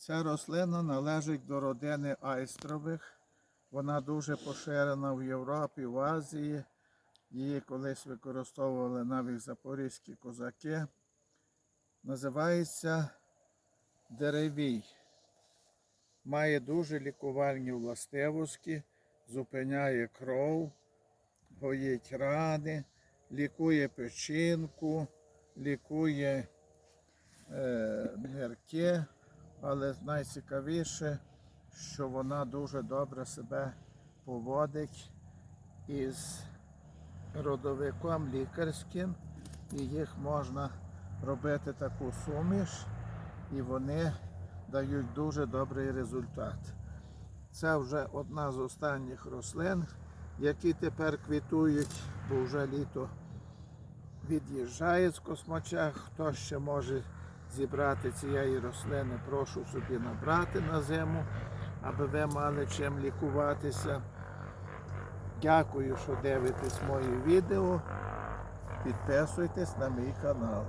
Ця рослина належить до родини айстрових. Вона дуже поширена в Європі, в Азії. Її колись використовували навіть запорізькі козаки. Називається деревій. Має дуже лікувальні властивості, зупиняє кров, гоїть рани, лікує печінку, лікує е, нирки, але найцікавіше, що вона дуже добре себе поводить із родовиком лікарським, і їх можна робити таку суміш, і вони дають дуже добрий результат. Це вже одна з останніх рослин, які тепер квітують, бо вже літо від'їжджає з космача. Хто ще може зібрати цієї рослини, прошу собі набрати на зиму, аби ви мали чим лікуватися. Дякую, що дивитесь мої відео. Підписуйтесь на мій канал.